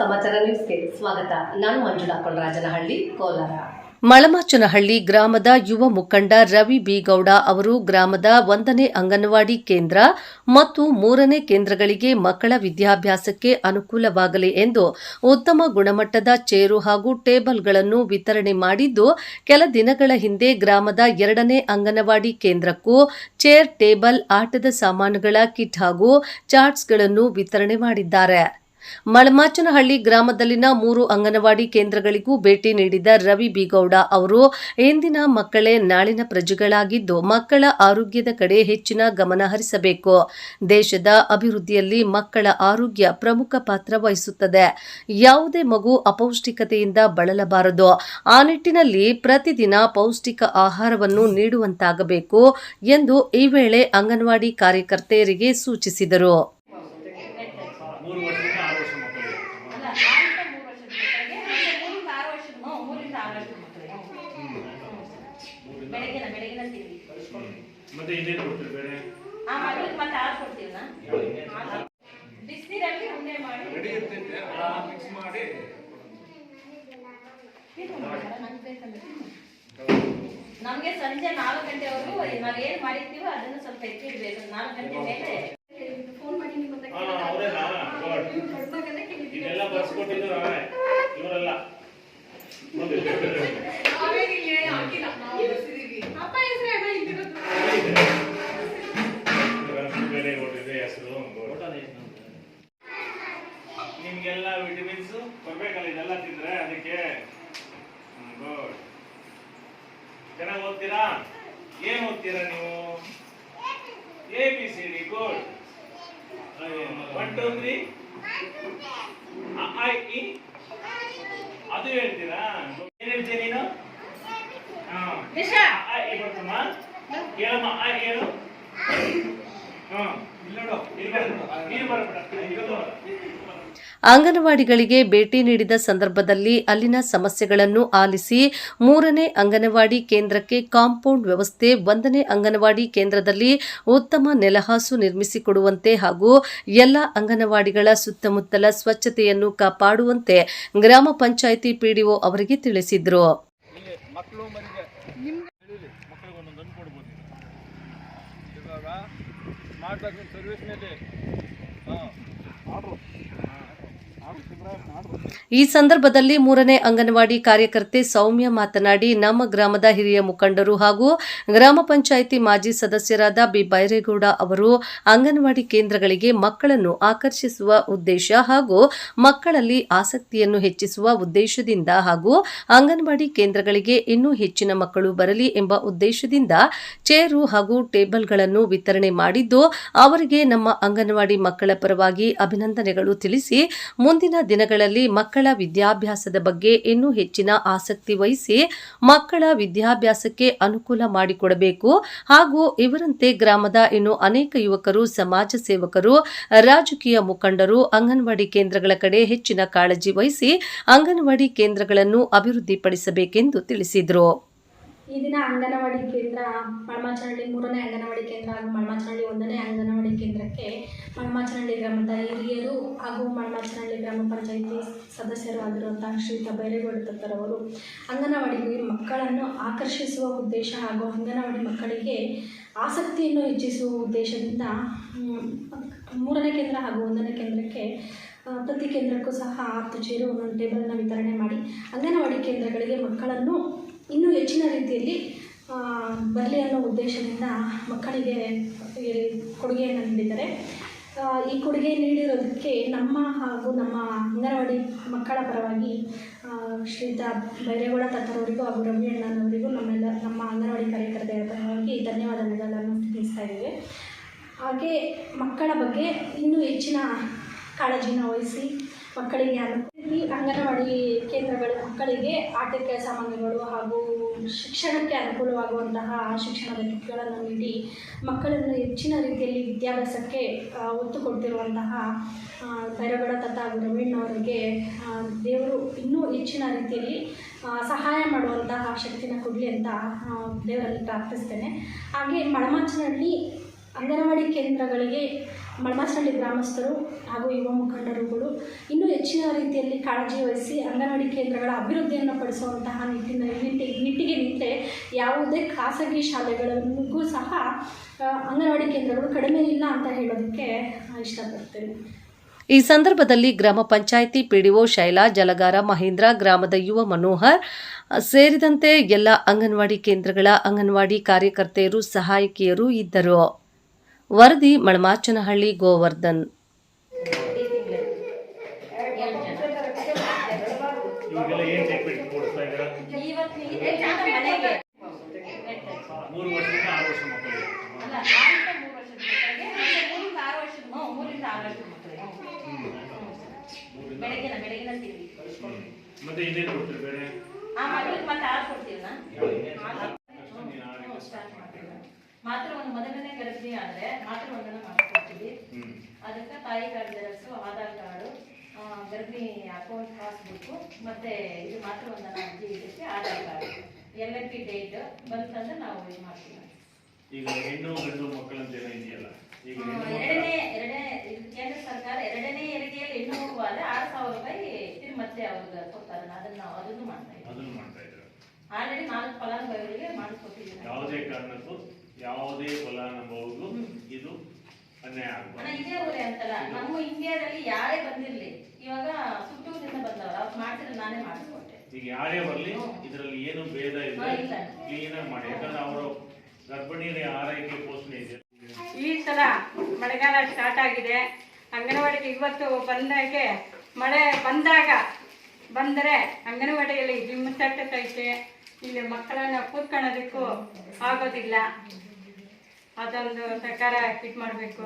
ಸಮಾಚಾರ ನ್ಯೂಸ್ಗೆ ಸ್ವಾಗತ. ನಾನು ಮಂಜುಳಾ ಕೊಳರಾಜನಹಳ್ಳಿ, ಕೋಲಾರ. ಮಳಮಾಚನಹಳ್ಳಿ ಗ್ರಾಮದ ಯುವ ಮುಖಂಡ ರವಿ ಬಿಗೌಡ ಅವರು ಗ್ರಾಮದ ಒಂದನೇ ಅಂಗನವಾಡಿ ಕೇಂದ್ರ ಮತ್ತು ಮೂರನೇ ಕೇಂದ್ರಗಳಿಗೆ ಮಕ್ಕಳ ವಿದ್ಯಾಭ್ಯಾಸಕ್ಕೆ ಅನುಕೂಲವಾಗಲಿ ಎಂದು ಉತ್ತಮ ಗುಣಮಟ್ಟದ ಚೇರು ಹಾಗೂ ಟೇಬಲ್ಗಳನ್ನು ವಿತರಣೆ ಮಾಡಿದ್ದು, ಕೆಲ ದಿನಗಳ ಹಿಂದೆ ಗ್ರಾಮದ ಎರಡನೇ ಅಂಗನವಾಡಿ ಕೇಂದ್ರಕ್ಕೂ ಚೇರ್, ಟೇಬಲ್, ಆಟದ ಸಾಮಾನುಗಳ ಕಿಟ್ ಹಾಗೂ ಚಾರ್ಟ್ಸ್ಗಳನ್ನು ವಿತರಣೆ ಮಾಡಿದ್ದಾರೆ. ಮಳಮಾಚನಹಳ್ಳಿ ಗ್ರಾಮದಲ್ಲಿನ ಮೂರು ಅಂಗನವಾಡಿ ಕೇಂದ್ರಗಳಿಗೂ ಭೇಟಿ ನೀಡಿದ ರವಿ ಬಿಗೌಡ ಅವರು ಇಂದಿನ ಮಕ್ಕಳೇ ನಾಳಿನ ಪ್ರಜೆಗಳಾಗಿದ್ದು ಮಕ್ಕಳ ಆರೋಗ್ಯದ ಕಡೆ ಹೆಚ್ಚಿನ ಗಮನ ಹರಿಸಬೇಕು. ದೇಶದ ಅಭಿವೃದ್ಧಿಯಲ್ಲಿ ಮಕ್ಕಳ ಆರೋಗ್ಯ ಪ್ರಮುಖ ಪಾತ್ರ ವಹಿಸುತ್ತದೆ. ಯಾವುದೇ ಮಗು ಅಪೌಷ್ಟಿಕತೆಯಿಂದ ಬಳಲಬಾರದು. ಆ ನಿಟ್ಟಿನಲ್ಲಿ ಪ್ರತಿದಿನ ಪೌಷ್ಟಿಕ ಆಹಾರವನ್ನು ನೀಡುವಂತಾಗಬೇಕು ಎಂದು ಈ ವೇಳೆ ಅಂಗನವಾಡಿ ಕಾರ್ಯಕರ್ತೆಯರಿಗೆ ಸೂಚಿಸಿದರು ಮೂರು ವರ್ಷದಿಂದ ಆರು ವರ್ಷ ಮಕ್ಕಳಿಗೆ ಅಲ್ಲ ಆರಿಂದ ಮೂರು ವರ್ಷದ ಮಕ್ಕಳಿಗೆ ಮತ್ತೆ ಮೂರಿಂದ ಆರು ವರ್ಷದ ಹ್ಞೂ, ಮೂರಿಂದ ಆರು ವರ್ಷದ ಮಕ್ಕಳಿಗೆ ಬೆಳಗಿನ ಬೆಳಗಿನ ತಿಂಡಿ ಮತ್ತೆ ಇನ್ನೇನು ಕೊಡ್ತೀರಿ ಬೇರೆ ಆ ಮಗಳಿಗೆ ಮತ್ತೆ ಆರು ಕೊಡ್ತೀವಿ ನಾ ಬಿಸಿನೀರಲ್ಲಿ ಉಂಡೆ ಮಾಡಿ. ಮಿಕ್ಸ್ ಮಾಡಿ ನಮಗೆ ಸಂಜೆ ನಾಲ್ಕು ಗಂಟೆವರೆಗೂ ನಾವು ಏನು ಮಾಡಿರ್ತೀವೋ ಅದನ್ನು ಸ್ವಲ್ಪ ಎತ್ತಿಡ್ಬೇಕು ನಾಲ್ಕು ಗಂಟೆ ಮೇಲೆ ಮಾಡಿ ಅವರೇನಾ ಇದೆಲ್ಲ ಬರ್ಸ್ಕೊಟ್ಟಿದ್ದು ನಾವೇ. ಇವರೆಲ್ಲ. ಓದ್ತೀರಾ ಏನ್ ಓದ್ತೀರಾ ನೀವು? A B C D good one two three I E ಅದು ಹೇಳ್ತೀರಾ? ಏನ್ ಹೇಳ್ತೀಯ ನೀನು? ಬರ್ತಮ್ಮ. ಹೇಳಮ್ಮ ಆ ಏನು? ಹ್ಮ್. ಇಲ್ಲ ನೋಡು ಇಲ್ಲಿ ಬರಬೇಡ. ಅಂಗನವಾಡಿಗಳಿಗೆ ಭೇಟಿ ನೀಡಿದ ಸಂದರ್ಭದಲ್ಲಿ ಅಲ್ಲಿನ ಸಮಸ್ಯೆಗಳನ್ನು ಆಲಿಸಿ ಮೂರನೇ ಅಂಗನವಾಡಿ ಕೇಂದ್ರಕ್ಕೆ ಕಾಂಪೌಂಡ್ ವ್ಯವಸ್ಥೆ, ಒಂದನೇ ಅಂಗನವಾಡಿ ಕೇಂದ್ರದಲ್ಲಿ ಉತ್ತಮ ನೆಲಹಾಸು ನಿರ್ಮಿಸಿಕೊಡುವಂತೆ ಹಾಗೂ ಎಲ್ಲ ಅಂಗನವಾಡಿಗಳ ಸುತ್ತಮುತ್ತಲ ಸ್ವಚ್ಛತೆಯನ್ನು ಕಾಪಾಡುವಂತೆ ಗ್ರಾಮ ಪಂಚಾಯಿತಿ ಪಿಡಿಒ ಅವರಿಗೆ ತಿಳಿಸಿದರು. ಮಾಡ್ಬೇಕು ಸರ್ವಿಸ್ ಮೇಲೆ ಇಬ್ರಾಹಿಂ ನಾಡ್ರು ಈ ಸಂದರ್ಭದಲ್ಲಿ ಮೂರನೇ ಅಂಗನವಾಡಿ ಕಾರ್ಯಕರ್ತೆ ಸೌಮ್ಯ ಮಾತನಾಡಿ, ನಮ್ಮ ಗ್ರಾಮದ ಹಿರಿಯ ಮುಖಂಡರು ಹಾಗೂ ಗ್ರಾಮ ಪಂಚಾಯಿತಿ ಮಾಜಿ ಸದಸ್ಯರಾದ ಬಿ. ಬೈರೇಗೌಡ ಅವರು ಅಂಗನವಾಡಿ ಕೇಂದ್ರಗಳಿಗೆ ಮಕ್ಕಳನ್ನು ಆಕರ್ಷಿಸುವ ಉದ್ದೇಶ ಹಾಗೂ ಮಕ್ಕಳಲ್ಲಿ ಆಸಕ್ತಿಯನ್ನು ಹೆಚ್ಚಿಸುವ ಉದ್ದೇಶದಿಂದ ಹಾಗೂ ಅಂಗನವಾಡಿ ಕೇಂದ್ರಗಳಿಗೆ ಇನ್ನೂ ಹೆಚ್ಚಿನ ಮಕ್ಕಳು ಬರಲಿ ಎಂಬ ಉದ್ದೇಶದಿಂದ ಚೇರು ಹಾಗೂ ಟೇಬಲ್ಗಳನ್ನು ವಿತರಣೆ ಮಾಡಿದ್ದು, ಅವರಿಗೆ ನಮ್ಮ ಅಂಗನವಾಡಿ ಮಕ್ಕಳ ಪರವಾಗಿ ಅಭಿನಂದನೆಗಳು ತಿಳಿಸಿ, ಮುಂದಿನ ದಿನಗಳಲ್ಲಿ ಮಕ್ಕಳ ವಿದ್ಯಾಭ್ಯಾಸದ ಬಗ್ಗೆ ಇನ್ನೂ ಹೆಚ್ಚಿನ ಆಸಕ್ತಿ ವಹಿಸಿ ಮಕ್ಕಳ ವಿದ್ಯಾಭ್ಯಾಸಕ್ಕೆ ಅನುಕೂಲ ಮಾಡಿಕೊಡಬೇಕು. ಹಾಗೂ ಇವರಂತೆ ಗ್ರಾಮದ ಇನ್ನು ಅನೇಕ ಯುವಕರು, ಸಮಾಜ ಸೇವಕರು, ರಾಜಕೀಯ ಮುಖಂಡರು, ಅಂಗನವಾಡಿ ಕೇಂದ್ರಗಳ ಕಡೆ ಹೆಚ್ಚಿನ ಕಾಳಜಿ ವಹಿಸಿ ಅಂಗನವಾಡಿ ಕೇಂದ್ರಗಳನ್ನು ಅಭಿವೃದ್ಧಿಪಡಿಸಬೇಕೆಂದು ತಿಳಿಸಿದರು. ಈ ದಿನ ಅಂಗನವಾಡಿ ಕೇಂದ್ರ ಮಳಮಾಚನಹಳ್ಳಿ ಮೂರನೇ ಅಂಗನವಾಡಿ ಕೇಂದ್ರ ಹಾಗೂ ಮಳಮಾಚನಹಳ್ಳಿ ಒಂದನೇ ಅಂಗನವಾಡಿ ಕೇಂದ್ರಕ್ಕೆ ಮಳಮಾಚನಹಳ್ಳಿ ಗ್ರಾಮದ ಹಿರಿಯರು ಹಾಗೂ ಮಳಮಾಚನಹಳ್ಳಿ ಗ್ರಾಮ ಪಂಚಾಯಿತಿ ಸದಸ್ಯರು ಆಗಿರುವಂತಹ ಶ್ರೀತ ಬೈರೇಗೌಡ ದತ್ತರವರು ಅಂಗನವಾಡಿಗೆ ಮಕ್ಕಳನ್ನು ಆಕರ್ಷಿಸುವ ಉದ್ದೇಶ ಹಾಗೂ ಅಂಗನವಾಡಿ ಮಕ್ಕಳಿಗೆ ಆಸಕ್ತಿಯನ್ನು ಹೆಚ್ಚಿಸುವ ಉದ್ದೇಶದಿಂದ ಮೂರನೇ ಕೇಂದ್ರ ಹಾಗೂ ಒಂದನೇ ಕೇಂದ್ರಕ್ಕೆ ಪ್ರತಿ ಕೇಂದ್ರಕ್ಕೂ ಸಹ ಹತ್ತು ಚೇರು ಒಂದೊಂದು ಟೇಬಲ್ನ ವಿತರಣೆ ಮಾಡಿ ಅಂಗನವಾಡಿ ಕೇಂದ್ರಗಳಿಗೆ ಮಕ್ಕಳನ್ನು ಇನ್ನೂ ಹೆಚ್ಚಿನ ರೀತಿಯಲ್ಲಿ ಬರಲಿ ಅನ್ನೋ ಉದ್ದೇಶದಿಂದ ಮಕ್ಕಳಿಗೆ ಕೊಡುಗೆಯನ್ನು ನೀಡಿದ್ದಾರೆ. ಈ ಕೊಡುಗೆ ನೀಡಿರೋದಕ್ಕೆ ನಮ್ಮ ಹಾಗೂ ನಮ್ಮ ಅಂಗನವಾಡಿ ಮಕ್ಕಳ ಪರವಾಗಿ ಶ್ರೀತಾ ಬೈರೇಗೌಡ ತತ್ತರವರಿಗೂ ಹಾಗೂ ರವಿ ಅಣ್ಣನವರಿಗೂ ನಮ್ಮೆಲ್ಲ, ನಮ್ಮ ಅಂಗನವಾಡಿ ಕಾರ್ಯಕರ್ತೆಯ ಪರವಾಗಿ ಧನ್ಯವಾದಗಳನ್ನು ತಿಳಿಸ್ತಾ ಇದ್ದೇವೆ. ಹಾಗೆ ಮಕ್ಕಳ ಬಗ್ಗೆ ಇನ್ನೂ ಹೆಚ್ಚಿನ ಕಾಳಜಿನ ವಹಿಸಿ ಮಕ್ಕಳಿಗೆ ಅನುಕೂಲ ಅಂಗನವಾಡಿ ಕೇಂದ್ರಗಳು ಮಕ್ಕಳಿಗೆ ಆಟಕ್ಕೆ ಸಾಮಾನುಗಳು ಹಾಗೂ ಶಿಕ್ಷಣಕ್ಕೆ ಅನುಕೂಲವಾಗುವಂತಹ ಶಿಕ್ಷಣದ ಕಿಟ್ಗಳನ್ನು ನೀಡಿ ಮಕ್ಕಳನ್ನು ಹೆಚ್ಚಿನ ರೀತಿಯಲ್ಲಿ ವಿದ್ಯಾಭ್ಯಾಸಕ್ಕೆ ಒತ್ತು ಕೊಡ್ತಿರುವಂತಹ ಭೈರಗಡ ತಥಾ ಹಾಗೂ ದೇವರು ಇನ್ನೂ ಹೆಚ್ಚಿನ ರೀತಿಯಲ್ಲಿ ಸಹಾಯ ಮಾಡುವಂತಹ ಶಕ್ತಿನ ಕೊಡಲಿ ಅಂತ ದೇವರಲ್ಲಿ ಪ್ರಾರ್ಥಿಸ್ತೇನೆ. ಹಾಗೆ ಮಳಮಾಚಿನಲ್ಲಿ ಅಂಗನವಾಡಿ ಕೇಂದ್ರಗಳಿಗೆ ಮಳಮಾಸಹಳ್ಳಿ ಗ್ರಾಮಸ್ಥರು ಹಾಗೂ ಯುವ ಮುಖಂಡರುಗಳು ಇನ್ನೂ ಹೆಚ್ಚಿನ ರೀತಿಯಲ್ಲಿ ಕಾಳಜಿ ವಹಿಸಿ ಅಂಗನವಾಡಿ ಕೇಂದ್ರಗಳ ಅಭಿವೃದ್ಧಿಯನ್ನು ಪಡಿಸುವಂತಹ ನಿಟ್ಟಿನಲ್ಲಿ ನಿಟ್ಟಿ ನಿಟ್ಟಿಗೆ ನಿಂತರೆ ಯಾವುದೇ ಖಾಸಗಿ ಶಾಲೆಗಳಿಗೂ ಸಹ ಅಂಗನವಾಡಿ ಕೇಂದ್ರಗಳು ಕಡಿಮೆ ಇಲ್ಲ ಅಂತ ಹೇಳೋದಕ್ಕೆ ಇಷ್ಟಪಡ್ತೇನೆ. ಈ ಸಂದರ್ಭದಲ್ಲಿ ಗ್ರಾಮ ಪಂಚಾಯಿತಿ ಪಿಡಿಒ ಶೈಲಾ, ಜಲಗಾರ ಮಹೇಂದ್ರ, ಗ್ರಾಮದ ಯುವ ಮನೋಹರ್ ಸೇರಿದಂತೆ ಎಲ್ಲ ಅಂಗನವಾಡಿ ಕೇಂದ್ರಗಳ ಅಂಗನವಾಡಿ ಕಾರ್ಯಕರ್ತೆಯರು, ಸಹಾಯಕಿಯರು ಇದ್ದರು. ವರದಿ ಮಳಮಾಚನಹಳ್ಳಿ ಗೋವರ್ಧನ್. ಇವಾಗೆಲ್ಲ ಮೊದಲನೇ ಗರ್ಭಿಣಿ ಆದ್ರೆ ಮಾತ್ರ ಒಂದನ್ನ ಮಾಡ್ಕೊಡ್ತೀವಿ. ಅದಕ್ಕೆ ತಾಯಿ ಕಾರ್ಡ್ ಜೆರಾಕ್ಸು ಆಧಾರ್ ಕಾರ್ಡು ಗರ್ಭಿಣಿ ಅಕೌಂಟ್ ಪಾಸ್ಬುಕ್ಕು ಮತ್ತೆ ಇದು ಮಾತ್ರ ಒಂದನ್ನ ಅರ್ಜಿ ಇದಕ್ಕೆ Aadhaar card. L M P date ಬಂತಂದ್ರೆ ನಾವು ಇದು ಮಾಡ್ತೀವಿ. ಈಗ ಹೆಣ್ಣು ಗಂಡು ಮಕ್ಕಳಂತ ಏನೋ ಇದೆಯಲ್ಲ? ಈಗ ಎರಡನೇ ಎರಡನೇ ಇದು ಕೇಂದ್ರ ಸರ್ಕಾರ ಎರಡನೇ ಹೆರಿಗೆಯಲ್ಲಿ ಹೆಣ್ಣು ಮಗುವಾದ್ರೆ ಆರು ಸಾವಿರ ರೂಪಾಯಿ ತಿರು ಮತ್ತೆ ಅವ್ರಿಗೆ ಕೊಡ್ತಾರೆ. ಅದನ್ನ ನಾವು ಅದನ್ನು ಮಾಡ್ತಾ ಇದ್ದೀವಿ. ಅದನ್ನು ಮಾಡ್ತಾ ಇದ್ದಾರೆ? ಆಲ್ರೆಡಿ ನಾಲ್ಕು ಫಲಾನುಭವಿಗಳಿಗೆ ಮಾಡಿಸ್ಕೊಟ್ಟಿದ್ದೀವಿ ಯಾವುದೇ ಕಾರಣಕ್ಕೂ ಯಾವುದೇ ಫಲಾನುಭವಿಗೂ ಇದು ಅನ್ಯಾಯ ಅಣ್ಣ ಆಗಬಾರ್ದು ಇದೇ ಊರೇ ಅಂತಲ್ಲ ನಮ್ಮ ಇಂಡಿಯಾದಲ್ಲಿ ಯಾರೇ ಬಂದಿರಲಿ ಇವಾಗ ಸುತ್ತೂರಿನಿಂದ ಬಂದವರು ಅವ್ರು ಮಾಡ್ತಿದ್ರೆ ನಾನೇ ಮಾಡಿಸ್ಕೊಂಡೆ. ಈಗ ಯಾರೇ ಬರಲಿ ಇದರಲ್ಲಿ ಏನು ಭೇದ ಇದೆ ಇಲ್ಲ. ಕ್ಲೀನ್ ಆಗಿ ಮಾಡಿ. ಯಾಕಂದ್ರೆ ಅವರು ಗರ್ಭಿಣಿಯರ ಆರೈಕೆ ಪೋಷಣೆ ಇದೆ. ಈ ಸಲ ಮಳೆಗಾಲ ಸ್ಟಾರ್ಟ್ ಆಗಿದೆ. ಅಂಗನವಾಡಿಗೆ ಇವತ್ತು ಬಂದಾಗೆ ಮಳೆ ಬಂದಾಗ ಬಂದರೆ ಅಂಗನವಾಡಿಯಲ್ಲಿ ಜಿಮ್ ತಟ್ಟತೈತೆ ಇಲ್ಲಿ ಮಕ್ಕಳನ್ನ ಕೂತ್ಕೊಳ್ಳೋದಕ್ಕೂ ಆಗೋದಿಲ್ಲ. ಅದೊಂದು ಪ್ರಕಾರ ಫಿಟ್ ಮಾಡಬೇಕು.